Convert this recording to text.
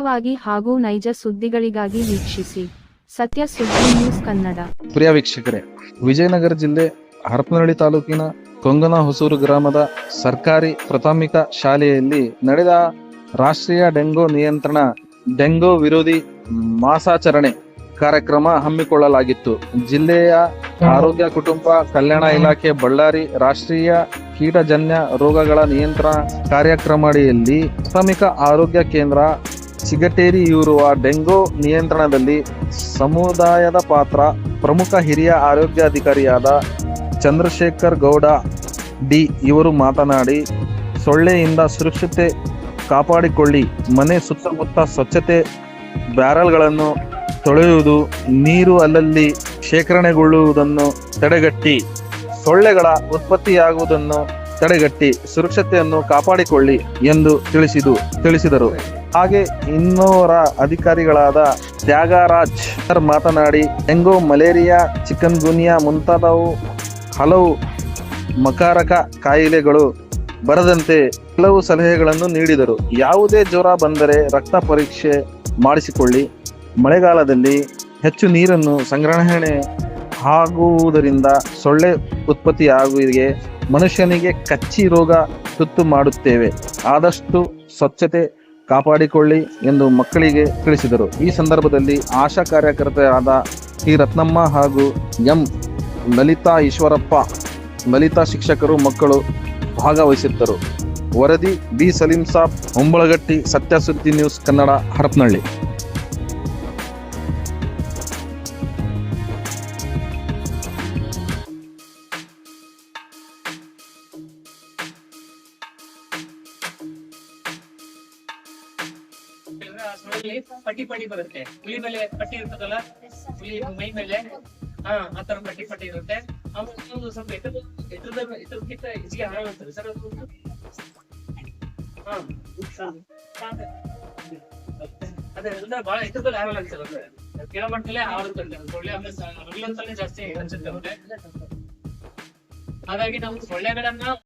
ವಾಗಿ ಹಾಗೂ ನೈಜ ಸುದ್ದಿಗಳಿಗಾಗಿ ವೀಕ್ಷಿಸಿ. ಸತ್ಯ ಸುದ್ದಿ ನ್ಯೂಸ್ ಕನ್ನಡ. ಪ್ರಿಯ ವೀಕ್ಷಕರೇ, ವಿಜಯನಗರ ಜಿಲ್ಲೆ ಹರಪನಹಳ್ಳಿ ತಾಲೂಕಿನ ಕೊಂಗನ ಹೊಸೂರು ಗ್ರಾಮದ ಸರ್ಕಾರಿ ಪ್ರಾಥಮಿಕ ಶಾಲೆಯಲ್ಲಿ ನಡೆದ ರಾಷ್ಟ್ರೀಯ ಡೆಂಗೋ ನಿಯಂತ್ರಣ, ಡೆಂಗೋ ವಿರೋಧಿ ಮಾಸಾಚರಣೆ ಕಾರ್ಯಕ್ರಮ ಹಮ್ಮಿಕೊಳ್ಳಲಾಗಿತ್ತು. ಜಿಲ್ಲೆಯ ಆರೋಗ್ಯ ಕುಟುಂಬ ಕಲ್ಯಾಣ ಇಲಾಖೆ ಬಳ್ಳಾರಿ ರಾಷ್ಟ್ರೀಯ ಕೀಟಜನ್ಯ ರೋಗಗಳ ನಿಯಂತ್ರಣ ಕಾರ್ಯಕ್ರಮಡಿಯಲ್ಲಿ ಪ್ರಾಥಮಿಕ ಆರೋಗ್ಯ ಕೇಂದ್ರ ಚಿಗಟೇರಿ ಇರುವ ಡೆಂಗೂ ನಿಯಂತ್ರಣದಲ್ಲಿ ಸಮುದಾಯದ ಪಾತ್ರ ಪ್ರಮುಖ ಹಿರಿಯ ಆರೋಗ್ಯಾಧಿಕಾರಿಯಾದ ಚಂದ್ರಶೇಖರ್ ಗೌಡ ಡಿ ಇವರು ಮಾತನಾಡಿ, ಸೊಳ್ಳೆಯಿಂದ ಸುರಕ್ಷತೆ ಕಾಪಾಡಿಕೊಳ್ಳಿ, ಮನೆ ಸುತ್ತಮುತ್ತ ಸ್ವಚ್ಛತೆ ಬ್ಯಾರಲ್ಗಳನ್ನು ತೊಳೆಯುವುದು, ನೀರು ಅಲ್ಲಲ್ಲಿ ಶೇಖರಣೆಗೊಳ್ಳುವುದನ್ನು ತಡೆಗಟ್ಟಿ, ಸೊಳ್ಳೆಗಳ ಉತ್ಪತ್ತಿಯಾಗುವುದನ್ನು ತಡೆಗಟ್ಟಿ ಸುರಕ್ಷತೆಯನ್ನು ಕಾಪಾಡಿಕೊಳ್ಳಿ ಎಂದು ತಿಳಿಸಿದು ತಿಳಿಸಿದರು. ಹಾಗೆ ಇನ್ನೋರ ಅಧಿಕಾರಿಗಳಾದ ತ್ಯಾಗರಾಜ್ ಸರ್ ಮಾತನಾಡಿ, ಡೆಂಗು, ಮಲೇರಿಯಾ ಚಿಕನ್ ಗುನಿಯಾ ಮುಂತಾದವು ಹಲವು ಮಕಾರಕ ಕಾಯಿಲೆಗಳು ಬರದಂತೆ ಕೆಲವು ಸಲಹೆಗಳನ್ನು ನೀಡಿದರು. ಯಾವುದೇ ಜ್ವರ ಬಂದರೆ ರಕ್ತ ಪರೀಕ್ಷೆ ಮಾಡಿಸಿಕೊಳ್ಳಿ. ಮಳೆಗಾಲದಲ್ಲಿ ಹೆಚ್ಚು ನೀರನ್ನು ಸಂಗ್ರಹಣೆ ಆಗುವುದರಿಂದ ಸೊಳ್ಳೆ ಉತ್ಪತ್ತಿಯಾಗುವಿಗೆ ಮನುಷ್ಯನಿಗೆ ಕಚ್ಚಿ ರೋಗ ತುತ್ತು ಮಾಡುತ್ತೇವೆ. ಆದಷ್ಟು ಸ್ವಚ್ಛತೆ ಕಾಪಾಡಿಕೊಳ್ಳಿ ಎಂದು ಮಕ್ಕಳಿಗೆ ತಿಳಿಸಿದರು. ಈ ಸಂದರ್ಭದಲ್ಲಿ ಆಶಾ ಕಾರ್ಯಕರ್ತೆಯಾದ ಟಿ. ರತ್ನಮ್ಮ ಹಾಗೂ ಎಂ. ಲಲಿತಾ ಈಶ್ವರಪ್ಪ, ಲಲಿತಾ ಶಿಕ್ಷಕರು ಮಕ್ಕಳು ಭಾಗವಹಿಸಿದ್ದರು. ವರದಿ B. Salim Sab, Hombalagatti, Satyasuddi news Kannada, Harapanahalli. Smell ಪಟ್ಟಿ ಪಟ್ಟಿ ಬರುತ್ತೆ. ಹುಲಿ ಮೇಲೆ ಪಟ್ಟಿ ಇರ್ತದಲ್ಲ? ಹುಲಿ ಮೈ ಮೇಲೆ. ಹಾ, ಆ ತರ ಪಟ್ಟಿ ಪಟ್ಟಿ ಇರುತ್ತೆ. ಆಮೇಲೆ ಇನ್ನೊಂದು ಸ್ವಲ್ಪ ಎತ್ತದ ಎತ್ತರದ ಎತ್ತರಕ್ಕಿಂತ ಹೆಚ್ಚಿಗೆ ಆರಾಮ ಇರ್ತದೆ ಸರ್, ಅದು ಹಾ, ಅದೇ ಅಂದ್ರೆ ಬಹಳ ಎತ್ತರದಲ್ಲಿ ಆರಾಮ ಆಗ್ತದೆ ಅಂದ್ರೆ ಕೆಳಮಟ್ಟದಲ್ಲೇ ಹಾರುತ್ತಂತೆ ಸೊಳ್ಳೆ ಆಮೇಲೆ ಸ- ಹಗಲೊತ್ತಲ್ಲೇ ಜಾಸ್ತಿ ಅನ್ಸುತ್ತೆ. ಹಾಗಾಗಿ ನಾವು ಸೊಳ್ಳೆಗಳನ್ನ